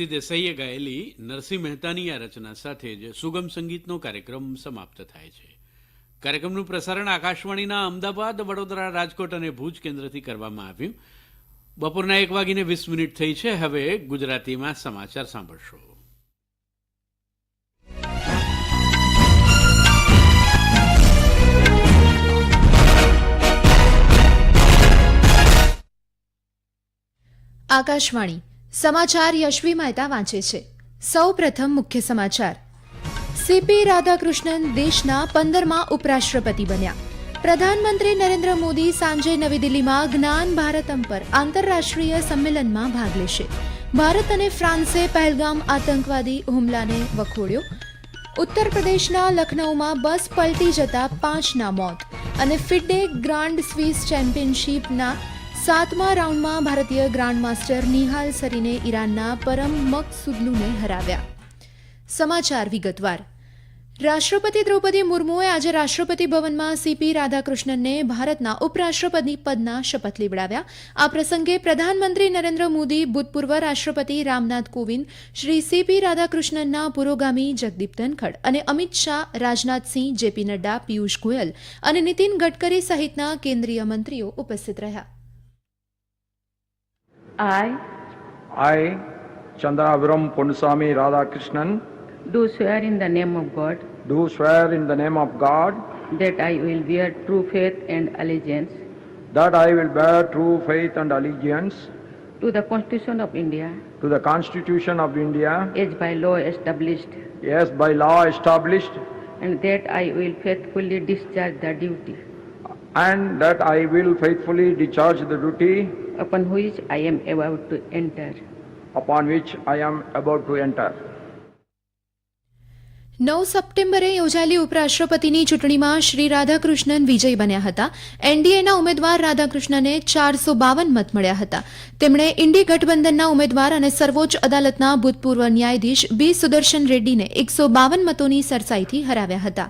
દીપ્તિ દેસાઈએ ગાયેલી નરસિંહ મહેતાની આ રચના સાથે જ સુગમ સંગીતનો કાર્યક્રમ સમાપ્ત થાય છે. કાર્યક્રમનું પ્રસારણ આકાશવાણીના અમદાવાદ, વડોદરા, રાજકોટ અને ભુજ કેન્દ્રથી કરવામાં આવ્યું. બપોરના એક વાગીને વીસ મિનિટ થઈ છે. હવે ગુજરાતીમાં સમાચાર સાંભળશો. આકાશવાણી સમાચાર યશવી મહેતા વાંચે છે. સૌ પ્રથમ મુખ્ય સમાચાર. સીપી રાધાકૃષ્ણન દેશના પંદરમાં ઉપરાષ્ટ્રપતિ બન્યા. પ્રધાનમંત્રી નરેન્દ્ર મોદી સાંજે નવી દિલ્હીમાં જ્ઞાન ભારતમ પર આંતરરાષ્ટ્રીય સંમેલનમાં ભાગ લેશે. ભારત અને ફ્રાન્સે પહેલગામ આતંકવાદી હુમલાને વખોડ્યો. ઉત્તર પ્રદેશના લખનૌમાં બસ પલટી જતા પાંચના મોત અને ફિડે ગ્રાન્ડ સ્વીસ ચેમ્પિયનશિપના સાતમા રાઉન્ડમાં ભારતીય ગ્રાન્ડમાસ્ટર નિહાલ સરીને ઈરાનના પરમ મકસુદલુને હરાવ્યા. સમાચાર વિગતવાર. રાષ્ટ્રપતિ દ્રૌપદી મુર્મુએ આજે રાષ્ટ્રપતિ ભવનમાં સીપી રાધાકૃષ્ણનને ભારતના ઉપરાષ્ટ્રપતિ પદના શપથ લેવડાવ્યા. આ પ્રસંગે પ્રધાનમંત્રી નરેન્દ્ર મોદી, ભૂતપૂર્વ રાષ્ટ્રપતિ રામનાથ કોવિંદ, શ્રી સીપી રાધાકૃષ્ણનના પુરોગામી જગદીપ ધનખડ અને અમિત શાહ રાજનાથસિંહ જેપી નડ્ડા, પિયુષ ગોયલ અને નીતિન ગડકરી સહિતના કેન્દ્રીય મંત્રીઓ ઉપસ્થિત રહ્યા. I I, Chandraviram Ponnusamy Radhakrishnan, do swear in the name of God do swear in the name of God that I will bear true faith and allegiance that I will bear true faith and allegiance to the Constitution of India to the Constitution of India. as by law established. Yes, by law established. And that I will faithfully discharge the duty. And that I will faithfully discharge the duty upon which I am about to enter. upon which I am about to enter. નવ સપ્ટેમ્બરે યોજાયેલી ઉપરાષ્ટ્રપતિની ચૂંટણીમાં શ્રી રાધાકૃષ્ણન વિજય બન્યા હતા એનડીએના ઉમેદવાર રાધાકૃષ્ણને ચારસો બાવન મત મળ્યા હતા તેમણે ઇન્ડી ગઠબંધનના ઉમેદવાર અને સર્વોચ્ચ અદાલતના ભૂતપૂર્વ ન્યાયાધીશ બી સુદર્શન રેડ્ડીને એકસો બાવન મતોની સરસાઈથી હરાવ્યા હતા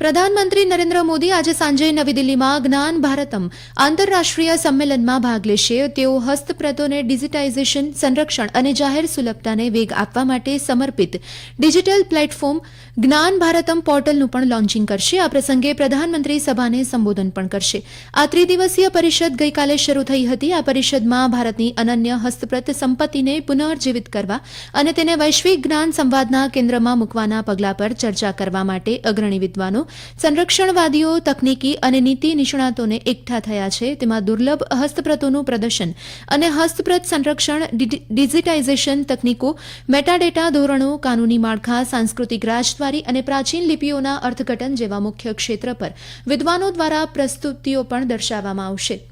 પ્રધાનમંત્રી નરેન્દ્ર મોદી આજે સાંજે નવી દિલ્હીમાં જ્ઞાન ભારતમ આંતરરાષ્ટ્રીય સંમેલનમાં ભાગ લેશે. તેઓ હસ્તપ્રતોને ડિજિટાઇઝેશન, સંરક્ષણ અને જાહેર સુલભતાને વેગ આપવા માટે સમર્પિત ડિજિટલ પ્લેટફોર્મ જ્ઞાન ભારતમ પોર્ટલનું પણ લોન્ચિંગ કરશે. આ પ્રસંગે પ્રધાનમંત્રી સભાને સંબોધન પણ કરશે. આ ત્રિદિવસીય પરિષદ ગઈકાલે શરૂ થઈ હતી. આ પરિષદમાં ભારતની અનન્ય હસ્તપ્રત સંપત્તિને પુનર્જીવિત કરવા અને તેને વૈશ્વિક જ્ઞાન સંવાદના કેન્દ્રમાં મૂકવાના પગલા પર ચર્ચા કરવા માટે અગ્રણી વિદ્વાનો સંરક્ષણવાદીઓ, તકનીકી અને નીતિ નિષ્ણાતોને એકઠા થયા છે. તેમાં દુર્લભ હસ્તપ્રતોનું પ્રદર્શન અને હસ્તપ્રત સંરક્ષણ ડિજિટાઇઝેશન તકનીકો, મેટાડેટા ધોરણો, કાનૂની માળખા, સાંસ્કૃતિક રાજદ્વારી અને પ્રાચીન લિપિઓના અર્થઘટન જેવા મુખ્ય ક્ષેત્ર પર વિદ્વાનો દ્વારા પ્રસ્તુતિઓ પણ દર્શાવવામાં આવશે.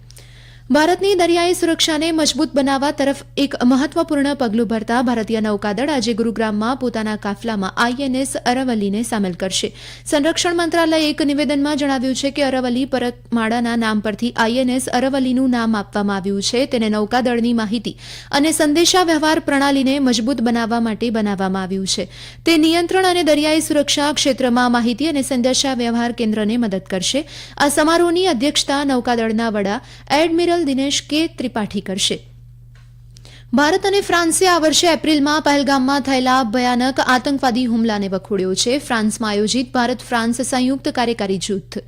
ભારતની દરિયાઈ સુરક્ષાને મજબૂત બનાવવા તરફ એક મહત્વપૂર્ણ પગલું ભરતા ભારતીય નૌકાદળ આજે ગુરુગ્રામમાં પોતાના કાફલામાં આઈએનએસ અરવલ્લીને સામેલ કરશે. સંરક્ષણ મંત્રાલયે એક નિવેદનમાં જણાવ્યું છે કે અરવલ્લી પરતમાળાના નામ પરથી આઈએનએસ અરવલ્લીનું નામ આપવામાં આવ્યું છે. તેને નૌકાદળની માહિતી અને સંદેશા વ્યવહાર પ્રણાલીને મજબૂત બનાવવા માટે બનાવવામાં આવ્યું છે. તે નિયંત્રણ અને દરિયાઈ સુરક્ષા ક્ષેત્રમાં માહિતી અને સંદેશા વ્યવહાર કેન્દ્રને મદદ કરશે. આ સમારોહની અધ્યક્ષતા નૌકાદળના વડા એડમિરલ દિનેશ કે ત્રિપાઠી કરશે. ભારત અને ફ્રાન્સે આ વર્ષે એપ્રિલમાં પહેલગામમાં થયેલા ભયાનક આતંકવાદી હુમલાને વખોડ્યો છે. ફ્રાન્સમાં આયોજિત ભારત ફ્રાન્સ સંયુક્ત કાર્યકારી જૂથ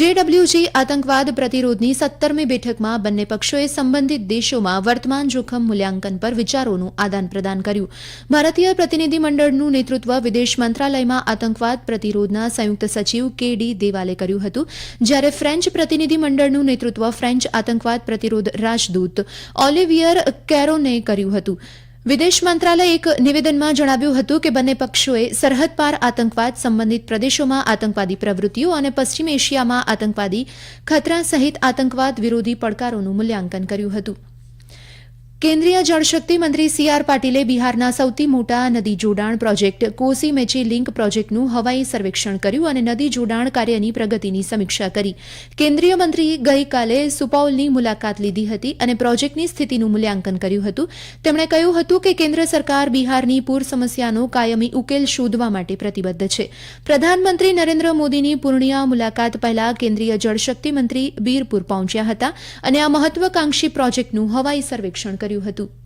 જેડબ્લ્યુજી આતંકવાદ પ્રતિરોધની સત્તરમી બેઠકમાં બંને પક્ષોએ સંબંધિત દેશોમાં વર્તમાન જોખમ મૂલ્યાંકન પર વિચારોનું આદાન પ્રદાન કર્યું. ભારતીય પ્રતિનિધિમંડળનું નેતૃત્વ વિદેશ મંત્રાલયમાં આતંકવાદ પ્રતિરોધના સંયુક્ત સચિવ કે ડી દેવાલે કર્યું હતું. જ્યારે ફ્રેન્ચ પ્રતિનિધિમંડળનું નેતૃત્વ ફ્રેન્ચ આતંકવાદ પ્રતિરોધ રાજદૂત ઓલિવિયર કેરોને કર્યું હતું. વિદેશ મંત્રાલયે એક નિવેદનમાં જણાવ્યું હતું કે બંને પક્ષોએ સરહદ પાર આતંકવાદ સંબંધિત પ્રદેશોમાં આતંકવાદી પ્રવૃત્તિઓ અને પશ્ચિમ એશિયામાં આતંકવાદી ખતરા સહિત આતંકવાદ વિરોધી પડકારોનું મૂલ્યાંકન કર્યું હતું. કેન્દ્રીય જળશક્તિ મંત્રી સી આર પાટીલે બિહારના સૌથી મોટા નદી જોડાણ પ્રોજેક્ટ કોસી મેચી લિંક પ્રોજેક્ટનું હવાઈ સર્વેક્ષણ કર્યું અને નદી જોડાણ કાર્યની પ્રગતિની સમીક્ષા કરી. કેન્દ્રીય મંત્રીએ ગઈકાલે સુપૌલની મુલાકાત લીધી હતી અને પ્રોજેક્ટની સ્થિતિનું મૂલ્યાંકન કર્યું હતું. તેમણે કહ્યું હતું કે કેન્દ્ર સરકાર બિહારની પૂર સમસ્યાનો કાયમી ઉકેલ શોધવા માટે પ્રતિબદ્ધ છે. પ્રધાનમંત્રી નરેન્દ્ર મોદીની પૂર્ણિયા મુલાકાત પહેલા કેન્દ્રીય જળશક્તિ મંત્રી બીરપુર પહોંચ્યા હતા અને આ મહત્વાકાંક્ષી પ્રોજેક્ટનું હવાઈ સર્વેક્ષણ કર્યું હતું.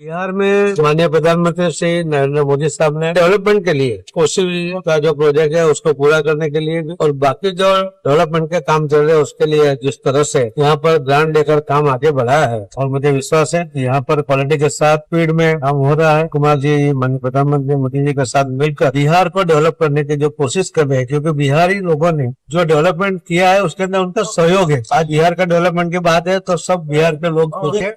बिहार में माननीय प्रधानमंत्री श्री नरेंद्र मोदी साहब ने डेवलपमेंट के लिए कोसी का जो प्रोजेक्ट है उसको पूरा करने के लिए और बाकी जो डेवलपमेंट के काम चल रहे हैं उसके लिए जिस तरह से यहाँ पर ग्रांट लेकर काम आगे बढ़ाया है और मुझे विश्वास है यहाँ पर क्वालिटी के साथ स्पीड में काम हो रहा है। कुमार जी प्रधानमंत्री मोदी जी के साथ मिलकर बिहार को डेवलप करने की जो कोशिश कर रहे हैं, क्योंकि बिहारी लोगों ने जो डेवलपमेंट किया है उसके अंदर उनका सहयोग है। आज बिहार का डेवलपमेंट की बात है तो सब बिहार के लोग खुश हैं।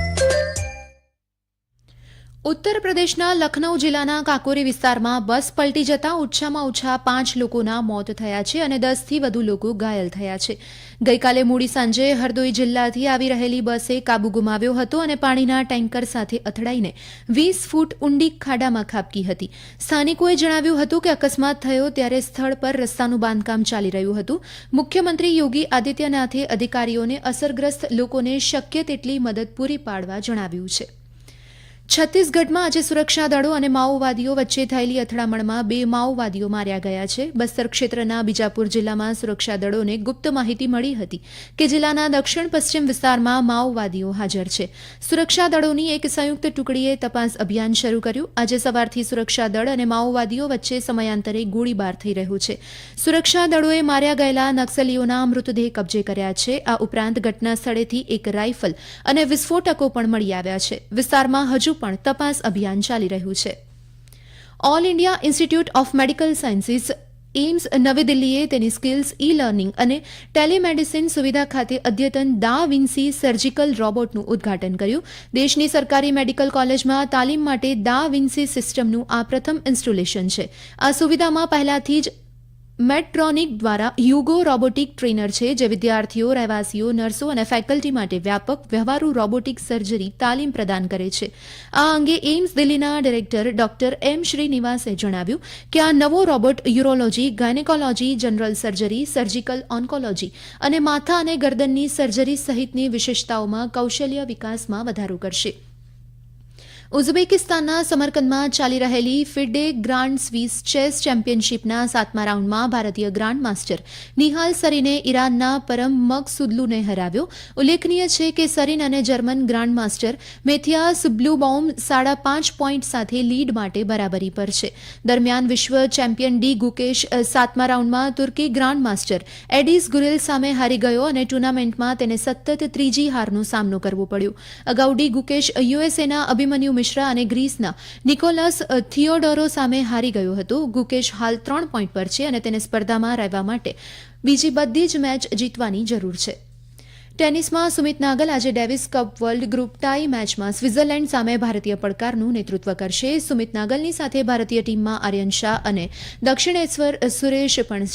ઉત્તર પ્રદેશના લખનૌ જિલ્લાના કાકોરી વિસ્તારમાં બસ પલટી જતા ઓછામાં ઓછા પાંચ લોકોના મોત થયા છે અને દસથી વધુ લોકો ઘાયલ થયા છે. ગઈકાલે મોડી સાંજે હરદોઈ જિલ્લાથી આવી રહેલી બસે કાબુ ગુમાવ્યો હતો અને પાણીના ટેન્કર સાથે અથડાઈને વીસ ફૂટ ઊંડી ખાડામાં ખાબકી હતી. સ્થાનિકોએ જણાવ્યું હતું કે અકસ્માત થયો ત્યારે સ્થળ પર રસ્તાનું બાંધકામ ચાલી રહ્યું હતું. મુખ્યમંત્રી યોગી આદિત્યનાથે અધિકારીઓને અસરગ્રસ્ત લોકોને શક્ય તેટલી મદદ પૂરી પાડવા જણાવ્યું છે. છત્તીસગઢમાં આજે સુરક્ષા દળો અને માઓવાદીઓ વચ્ચે થયેલી અથડામણમાં બે માઓવાદીઓ માર્યા ગયા છે. બસ્તર ક્ષેત્રના બીજાપુર જિલ્લામાં સુરક્ષા દળોને ગુપ્ત માહિતી મળી હતી કે જિલ્લાના દક્ષિણ પશ્ચિમ વિસ્તારમાં માઓવાદીઓ હાજર છે. સુરક્ષા દળોની એક સંયુક્ત ટુકડીએ તપાસ અભિયાન શરૂ કર્યું. આજે સવારથી સુરક્ષા દળ અને માઓવાદીઓ વચ્ચે સમયાંતરે ગોળીબાર થઈ રહ્યો છે. સુરક્ષા દળોએ માર્યા ગયેલા નક્સલીઓના મૃતદેહ કબજે કર્યા છે. આ ઉપરાંત ઘટના સ્થળેથી એક રાઇફલ અને વિસ્ફોટકો પણ મળી આવ્યા છે. વિસ્તારમાં હજુ પણ તપાસ અભિયાન ચાલી રહ્યું છે. All India Institute of Medical Sciences AIIMS નવી દિલ્હીએ તેની સ્કિલ્સ ઈ લર્નિંગ અને ટેલિમેડિસિન સુવિધા ખાતે અદ્યતન દા વિન્સી સર્જિકલ રોબોટનું ઉદ્ઘાટન કર્યું. દેશની સરકારી મેડિકલ કોલેજમાં તાલીમ માટે દા વિન્સી સિસ્ટમનું આ પ્રથમ ઇન્સ્ટોલેશન છે. આ સુવિધામાં પહેલાથી જ મેટ્રોનિક દ્વારા યુગો રોબોટિક ટ્રેનર છે, જે વિદ્યાર્થીઓ, રહેવાસીઓ, નર્સો અને ફેકલ્ટી માટે વ્યાપક વ્યવહારુ રોબોટિક સર્જરી તાલીમ પ્રદાન કરે છે. આ અંગે એઇમ્સ દિલ્હીના ડિરેક્ટર ડોક્ટર એમ શ્રીનિવાસે જણાવ્યું કે આ નવો robot urology, gynaecology, general surgery, surgical oncology અને માથા અને ગરદનની સર્જરી સહિતની વિશેષતાઓમાં કૌશલ્ય વિકાસમાં વધારો કરશે. ઉઝબેકિસ્તાનના સમરકંદમાં ચાલી રહેલી ફિડે ગ્રાન્ડ સ્વીસ ચેસ ચેમ્પિયનશિપના સાતમા રાઉન્ડમાં ભારતીય ગ્રાન્ડ માસ્ટર નિહાલ સરીને ઈરાનના પરમ મકસુદલુને હરાવ્યો. ઉલ્લેખનીય છે કે સરીન અને German grand master Matthias Bluebaum સાડા પાંચ પોઈન્ટ સાથે લીડ માટે બરાબરી પર છે. દરમિયાન વિશ્વ ચેમ્પિયન ડી ગુકેશ સાતમા રાઉન્ડમાં તુર્કી ગ્રાન્ડ માસ્ટર એડિસ ગુરેલ સામે હારી ગયો અને ટુર્નામેન્ટમાં તેને સતત ત્રીજી હારનો સામનો કરવો પડ્યો. અગાઉ ડી ગુકેશ યુએસએના અભિમન્યુ મિશ્રા અને ગ્રીસના નિકોલસ થિયોડોરો સામે હારી ગયું હતું. ગુકેશ હાલ ત્રણ પોઈન્ટ પર છે અને તેને સ્પર્ધામાં રહેવા માટે બીજી બધી જ મેચ જીતવાની જરૂર છે. ટેનિસમાં સુમિત નાગલ આજે Davis Cup World Group tie મેચમાં સ્વિટ્ઝરલેન્ડ સામે ભારતીય પડકારનું નેતૃત્વ કરશે. સુમિત નાગલની સાથે ભારતીય ટીમમાં આર્યન શાહ અને દક્ષિણેશ્વર સુરેશ પણ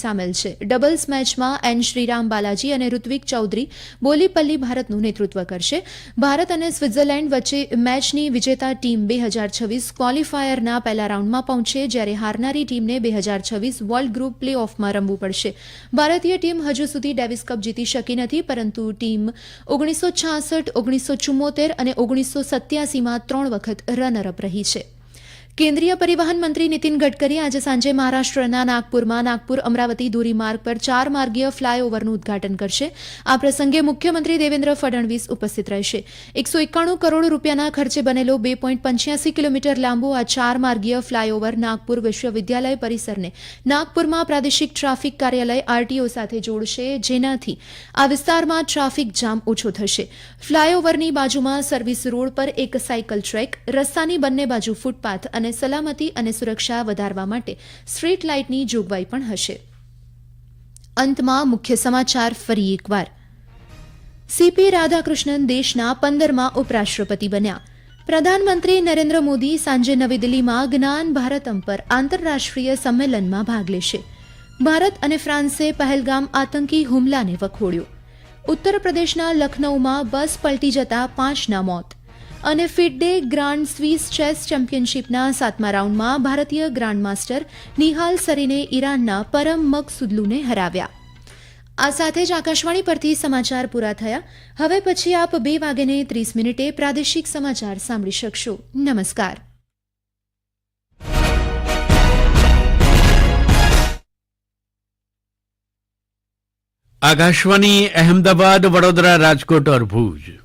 સામેલ છે. ડબલ્સ મેચમાં એન શ્રીરામ બાલાજી અને ઋત્વિક ચૌધરી બોલીપલ્લી ભારતનું નેતૃત્વ કરશે. ભારત અને સ્વિટ્ઝરલેન્ડ વચ્ચે મેચની વિજેતા ટીમ બે હજાર છવ્વીસ ક્વોલિફાયરના પહેલા રાઉન્ડમાં પહોંચશે, જ્યારે હારનારી ટીમને બે હજાર છવ્વીસ વર્લ્ડ ગ્રુપ પ્લે ઓફમાં રમવું પડશે. ભારતીય ટીમ હજુ સુધી ડેવિસ કપ જીતી શકી નથી, પરંતુ ટીમ ઓગણીસો છાસઠ ઓગણીસો ચુમ્મોતેર અને ઓગણીસો સત્યાસીમાં ત્રણ વખત રનરઅપ રહી છે. કેન્દ્રીય પરિવહન મંત્રી નીતિન ગડકરી આજે સાંજે મહારાષ્ટ્રના નાગપુરમાં નાગપુર અમરાવતી ધોરીમાર્ગ પર ચાર માર્ગીય ફ્લાયઓવરનું ઉદ્ઘાટન કરશે. આ પ્રસંગે મુખ્યમંત્રી દેવેન્દ્ર ફડણવીસ ઉપસ્થિત રહેશે. એકસો એકાણું કરોડ રૂપિયાના ખર્ચે બનેલો બે પોઈન્ટ પંચ્યાસી કિલોમીટર લાંબો આ ચાર માર્ગીય ફ્લાયઓવર નાગપુર વિશ્વવિદ્યાલય પરિસરને નાગપુરમાં પ્રાદેશિક ટ્રાફિક કાર્યાલય આરટીઓ સાથે જોડશે, જેનાથી આ વિસ્તારમાં ટ્રાફિક જામ ઓછો થશે. ફ્લાયઓવરની બાજુમાં સર્વિસ રોડ પર એક સાયકલ ટ્રેક, રસ્તાની બંને બાજુ ફૂટપાથ અને સલામતી અને સુરક્ષા વધારવા માટે સ્ટ્રીટ લાઇટની જોગવાઈ પણ હશે. અંતમાં મુખ્ય સમાચાર ફરી એકવાર. સીપી રાધાકૃષ્ણન દેશના પંદરમાં ઉપરાષ્ટ્રપતિ બન્યા. પ્રધાનમંત્રી નરેન્દ્ર મોદી સાંજે નવી દિલ્હીમાં જ્ઞાન ભારતમ પર આંતરરાષ્ટ્રીય સંમેલનમાં ભાગ લેશે. ભારત અને ફ્રાન્સે પહેલગામ આતંકી હુમલાને વખોડ્યો. ઉત્તર પ્રદેશના લખનૌમાં બસ પલટી જતા પાંચના મોત. અને ફિડડે ગ્રાન્ડ સ્વિસ ચેસ ચેમ્પિયનશિપના સાતમા રાઉન્ડમાં ભારતીય ગ્રાન્ડ માસ્ટર નિહાલ સરીને ઈરાનના પરમ મકસુદલુને હરાવ્યા. આ સાથે જ આકાશવાણી પરથી સમાચાર પૂરા થયા. હવે પછી આપ બે વાગ્યે ત્રીસ મિનિટે પ્રાદેશિક સમાચાર સાંભળી શકશો. નમસ્કાર. આકાશવાણી અહેમદાબાદ, વડોદરા, રાજકોટ અરભુજ